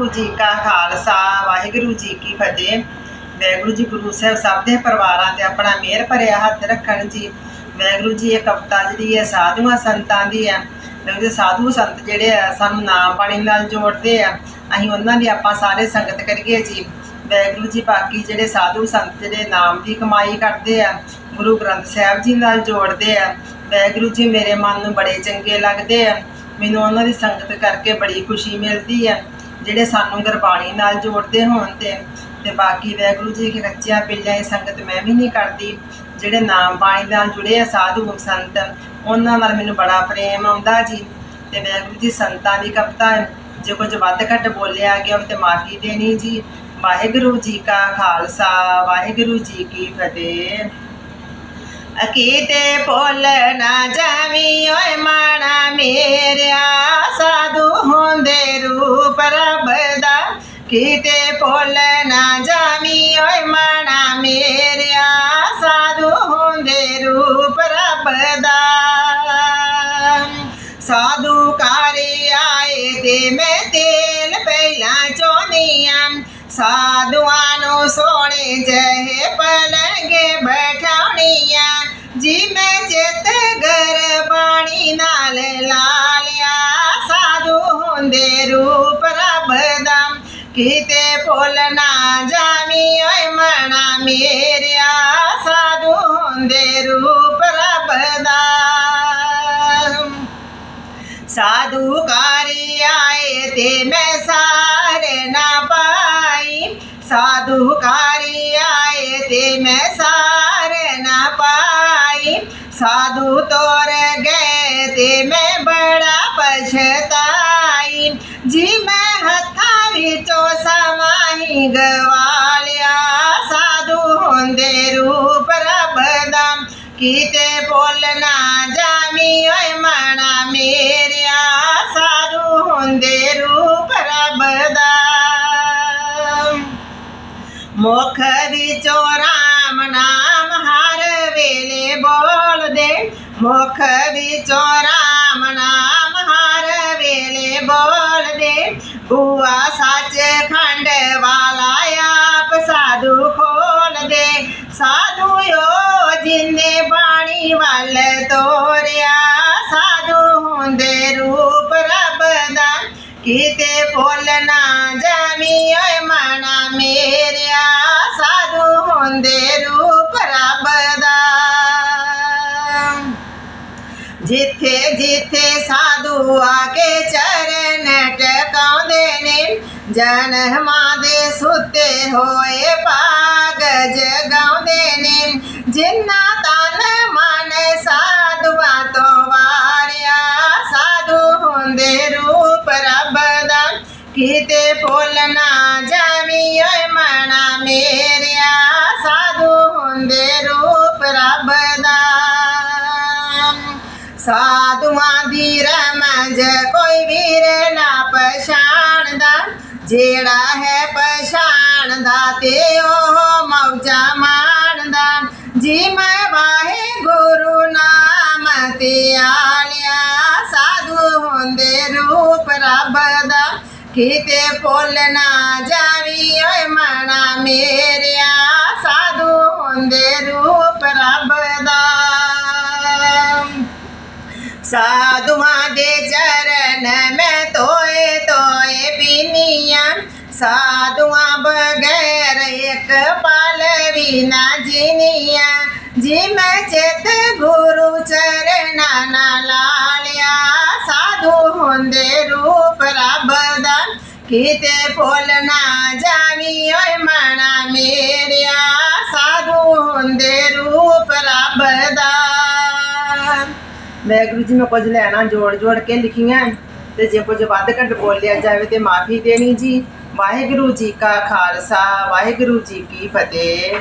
ਵਾਹਿਗੁਰੂ ਜੀ ਕਾ ਖਾਲਸਾ, ਵਾਹਿਗੁਰੂ ਜੀ ਕੀ ਫਤਿਹ। ਵਾਹਿਗੁਰੂ ਜੀ ਗੁਰੂ ਸਾਹਿਬ, ਸਭ ਦੇ ਪਰਿਵਾਰਾਂ ਤੇ ਆਪਣਾ ਮਿਹਰ ਭਰਿਆ ਹੱਥ ਰੱਖਣ ਜੀ। ਵਾਹਿਗੁਰੂ ਜੀ, ਇਹ ਕਵਿਤਾ ਜਿਹੜੀ ਹੈ, ਸਾਧੂਆਂ ਸੰਤਾਂ ਦੀ ਹੈ। ਜਿਹੜੇ ਸਾਧੂ ਸੰਤ ਜਿਹੜੇ ਆ, ਸਾਨੂੰ ਨਾਮ ਬਾਣੀ ਨਾਲ ਜੋੜਦੇ ਆ। ਅਸੀਂ ਉਹਨਾਂ ਦੀ ਆਪਾਂ ਸਾਰੇ ਸੰਗਤ ਕਰੀਏ ਜੀ। ਵਾਹਿਗੁਰੂ ਜੀ, ਬਾਕੀ ਜਿਹੜੇ ਸਾਧੂ ਸੰਤ ਜਿਹੜੇ ਨਾਮ ਦੀ ਕਮਾਈ ਕਰਦੇ ਆ, ਗੁਰੂ ਗ੍ਰੰਥ ਸਾਹਿਬ ਜੀ ਨਾਲ ਜੋੜਦੇ ਆ। ਵਾਹਿਗੁਰੂ ਜੀ, ਮੇਰੇ ਮਨ ਨੂੰ ਬੜੇ ਚੰਗੇ ਲੱਗਦੇ ਆ। ਮੈਨੂੰ ਉਹਨਾਂ ਦੀ ਸੰਗਤ ਕਰਕੇ ਬੜੀ ਖੁਸ਼ੀ ਮਿਲਦੀ ਆ। ਜਿਹੜੇ ਸਾਨੂੰ ਗੁਰਬਾਣੀ ਨਾਲ ਜੋੜਦੇ ਹੋਣ ਤੇ ਤੇ ਬਾਕੀ ਵਾਹਿਗੁਰੂ ਜੀ ਕਿ ਕੱਚਿਆਂ ਪਿੱਲਿਆਂ ਦੀ ਸੰਗਤ ਮੈਂ ਵੀ ਨਹੀਂ ਕਰਦੀ। ਜਿਹੜੇ ਨਾਮ ਬਾਣੀ ਨਾਲ ਜੁੜੇ ਆ ਸਾਧੂ ਸੰਤ, ਉਹਨਾਂ ਨਾਲ ਮੈਨੂੰ ਬੜਾ ਪ੍ਰੇਮ ਆਉਂਦਾ ਜੀ। ਤੇ ਵਾਹਿਗੁਰੂ ਜੀ ਸੰਤਾਂ ਦੀ ਕਵਿਤਾ, ਜੇ ਕੁਝ ਵੱਧ ਘੱਟ ਬੋਲਿਆ ਗਿਆ ਤੇ ਮਾਫੀ ਦੇਣੀ ਜੀ। ਵਾਹਿਗੁਰੂ ਜੀ ਕਾ ਖਾਲਸਾ, ਵਾਹਿਗੁਰੂ ਜੀ ਕੀ ਫਤਿਹ। ਅਕੀਤੇ ਭੁੱਲ ਨਾ ਜਾਵੀ, ਓਏ ਮਾਣਾ ਮੇਰਿਆ। ਰੂਪ ਰੱਬ ਦਾ ਕੀਤੇ ਭੁੱਲ ਨਾ ਜਾਵੀ ਓਏ ਮਾਣਾ ਮੇਰਿਆ ਸਾਧੂ ਹੁੰਦੇ ਰੂਪ ਰੱਬ ਦਾ ਸਾਧੂ ਕਾਰੇ ਆਏ ਤੇ ਮੈਂ ਤੇਲ ਪਹਿਲਾਂ ਚੋਨੀਆਂ ਸਾਧੂਆਂ ਨੂੰ ਸੋਹਣੇ ਜਿਹੇ ਪਲੰਗੇ ਬਿਠਾਉਣੀਆਂ ਜੀ ਮੈਂ ਚਿੱਤ ਗਰ ਬਾਣੀ ਨਾਲ ਲਾ ਹੁੰਦੇ ਰੂਪ ਰੱਬ ਦਾ। ਕਿਤੇ ਭੁੱਲ ਨਾ ਜਾਵੀ, ਓਏ ਮਣਾ ਮੇਰਿਆ। ਸਾਧੂ ਹੁੰਦੇ ਰੂਪ ਰੱਬ ਦਾ। ਸਾਧੂ ਕਾਰੀ ਆਏ ਤੇ ਮੈਂ ਸਾਰੇ ਨਾ ਪਾਈ। ਸਾਧੂ ਕਾਰੀ ਆਏ ਤੇ ਮੈਂ ਸਾਰੇ ਨਾ ਪਾਈ। ਸਾਧੂ ਤੋਰ ਗਏ ਤੇ ਮੈਂ ਬੜਾ ਪਛ ਹੱਥਾਂ ਵਿੱਚੋਂ ਸਮਾਈ ਗਵਾਲਿਆ ਸਾਧੂ ਹੁੰਦੇ ਰੂਪ ਰੱਬ ਦਾ ਕੀਤੇ ਭੁੱਲ ਨਾ ਜਾਵੀ ਓਏ ਮਣਾ ਮੇਰਿਆ ਸਾਧੂ ਹੁੰਦੇ ਰੂਪ ਰੱਬ ਦਾ ਮੁਖ ਵਿੱਚੋਂ ਰਾਮ ਨਾਮ ਹਰ ਵੇਲੇ ਬੋਲਦੇ ਮੁਖ ਵਿੱਚੋਂ ਰਾਮ ਨਾਮ ਹਰ ਕਿਤੇ ਭੁੱਲ ਨਾ ਜਾਵੀ, ਓਏ ਮਣਾ ਮੇਰਿਆ, ਸਾਧੂ ਹੁੰਦੇ ਰੂਪ ਰੱਬ ਦਾ। ਜਿੱਥੇ ਜਿੱਥੇ ਸਾਧੂ ਆ ਕੇ ਚਰਨ ਟਿਕਾਉਂਦੇ ਨੇ, ਜਨਮਾਂ ਦੇ ਸੁੱਤੇ ਹੋਏ ਭਾਗ ਜਗਾਉਂਦੇ ਨੇ ਜਿੰਨਾ ਤਨ ਮਨ ਸਾਧੂਆਂ ਤੋਂ ਕਿਤੇ ਭੁੱਲ ਨਾ ਜਾਵੀ ਓਏ ਮਣਾ ਮੇਰਿਆ। ਸਾਧੂ ਹੁੰਦੇ ਰੂਪ ਰੱਬ ਦਾ। ਸਾਧੂਆਂ ਦੀ ਰਮਜ ਕੋਈ ਵੀਰ ਨਾ ਪਛਾਣਦਾ। ਜਿਹੜਾ ਹੈ ਪਛਾਣਦਾ ਤੇ ਉਹ ਮੌਜਾ ਮਾਣਦਾ। ਜੀ ਮੈਂ ਕਿਤੇ ਭੁੱਲ ਨਾ ਜਾਵੀ, ਓਏ ਮਣਾ ਮੇਰਿਆ, ਸਾਧੂ ਹੁੰਦੇ ਰੂਪ ਰੱਬ ਦਾ। ਸਾਧੂਆਂ ਦੇ ਚਰਨ ਮੈਂ ਤੋਏ ਤੋਏ ਪੀਨੀਆਂ। ਸਾਧੂਆਂ ਬਗੈਰ ਇੱਕ ਪਲ ਵੀ ਨਾ ਜੀਨੀਆਂ। ਜੀ ਮੈਂ ਚਿਤ ਕਿਤੇ ਭੁੱਲ ਨਾ ਜਾਵੀ, ਓਏ ਮਣਾ ਮੇਰਿਆ, ਸਾਧੂ ਹੁੰਦੇ ਰੂਪ ਰੱਬ ਦਾ। ਵਾਹਿਗੁਰੂ ਜੀ, ਮੈਂ ਕੁਝ ਲੈਣਾ ਜੋੜ ਜੋੜ ਕੇ ਲਿਖੀਆਂ ਤੇ ਜੇ ਕੁਝ ਵੱਧ ਘੱਟ ਬੋਲਿਆ ਜਾਵੇ ਤੇ ਮਾਫੀ ਦੇਣੀ ਜੀ। ਵਾਹਿਗੁਰੂ ਜੀ ਕਾ ਖਾਲਸਾ, ਵਾਹਿਗੁਰੂ ਜੀ ਕੀ ਫਤਿਹ।